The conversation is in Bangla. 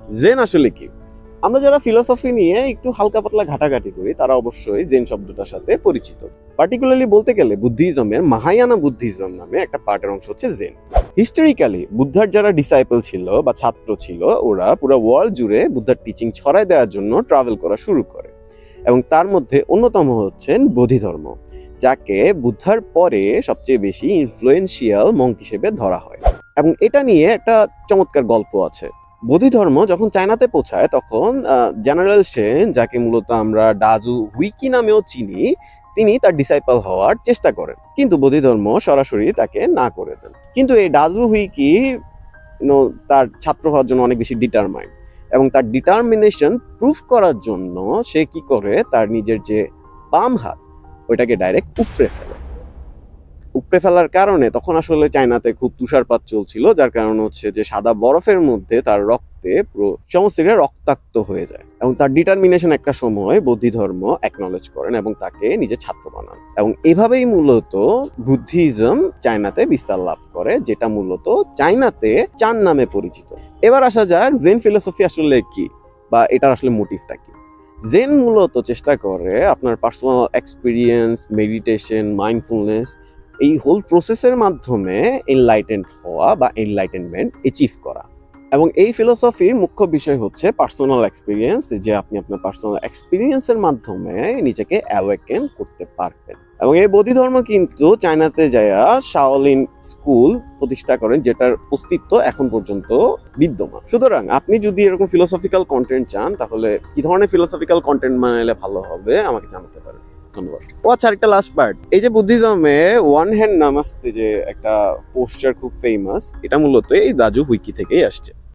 জেন আসলে কি? আমরা যারা ফিলোসফি নিয়ে একটু হালকা পাতলা ঘাটাঘাটি করি, তারা অবশ্যই জেন শব্দটার সাথে পরিচিত। পার্টিকুলারলি বলতে গেলে বুদ্ধিজমের মাহায়ানা বুদ্ধিজম নামে একটা পার্টের অংশ হচ্ছে জেন। হিস্টোরিক্যালি বুদ্ধার যারা ডিসাইপল ছিল বা ছাত্র ছিল, ওরা পুরো ওয়ার্ল্ড জুড়ে বুদ্ধার টিচিং ছড়াই দেওয়ার জন্য ট্রাভেল করা শুরু করে। এবং তার মধ্যে অন্যতম হচ্ছেন বোধিধর্ম, যাকে বুদ্ধার পরে সবচেয়ে বেশি ইনফ্লুয়েন্সিয়াল মঙ্ক হিসেবে ধরা হয়। এবং এটা নিয়ে একটা চমৎকার গল্প আছে। বোধি ধর্ম যখন চায়নাতে পৌঁছায়, তখন জেনারেল সেন, যাকে মূলত আমরা ডাজু হুইকি নামেও চিনি, তিনি তার ডিসাইপল হওয়ার চেষ্টা করেন। কিন্তু বোধি ধর্ম সরাসরি তাকে না করে দেন। কিন্তু এই ডাজু হুইকি তার ছাত্র হওয়ার জন্য অনেক বেশি ডিটারমাইন্ড এবং তার ডিটারমিনেশন প্রুফ করার জন্য সে কি করে, তার নিজের যে বাম হাত, ওইটাকে ডাইরেক্ট উপড়ে ফেলে। উপড়ে ফেলার কারণে তখন আসলে চায়নাতে খুব তুষারপাত চলছিল, যার কারণে হচ্ছে যে সাদা বরফের মধ্যে তার রক্তে সমস্ত রক্তাক্ত হয়ে যায় এবং তার ডিটারমিনেশন একটা সময় বৌদ্ধ ধর্ম করেন এবং তাকে নিজের ছাত্র বানান। এবং এভাবেই মূলত বুদ্ধিজম চায়নাতে বিস্তার লাভ করে, যেটা মূলত চায়নাতে চান নামে পরিচিত। এবার আসা যাক জেন ফিলোসফি আসলে কি বা এটার আসলে মোটিভটা কি? জেন মূলত চেষ্টা করে আপনার পার্সোনাল এক্সপিরিয়েন্স মেডিটেশন মাইন্ডফুলনেস এই হোল প্রসেসের মাধ্যমে এনলাইটেন্ড হওয়া বা এনলাইটেনমেন্ট অ্যাচিভ করা। এবং এই ফিলোসফির মুখ্য বিষয় হচ্ছে পার্সোনাল এক্সপিরিয়েন্স যে আপনি আপনার পার্সোনাল এক্সপিরিয়েন্সের মাধ্যমে নিজেকে অ্যাওয়েকেন করতে পারবেন। এবং এই ধর্ম কিন্তু চায়নাতে যায়া শাওলিন স্কুল প্রতিষ্ঠা করেন, যেটার অস্তিত্ব এখন পর্যন্ত বিদ্যমান। সুতরাং আপনি যদি এরকম ফিলোসফিক্যাল কন্টেন্ট চান, তাহলে কি ধরনের ফিলোসফিক্যাল কন্টেন্ট বানালে ভালো হবে আমাকে জানাতে পারেন। ধন্যবাদ। আরেকটা লাস্ট পার্ট এই যে ওয়ান হ্যান্ড যে একটা পোস্টার খুব ফেমাস এটা মূলত এই দাজু হুইকি থেকেই আসছে।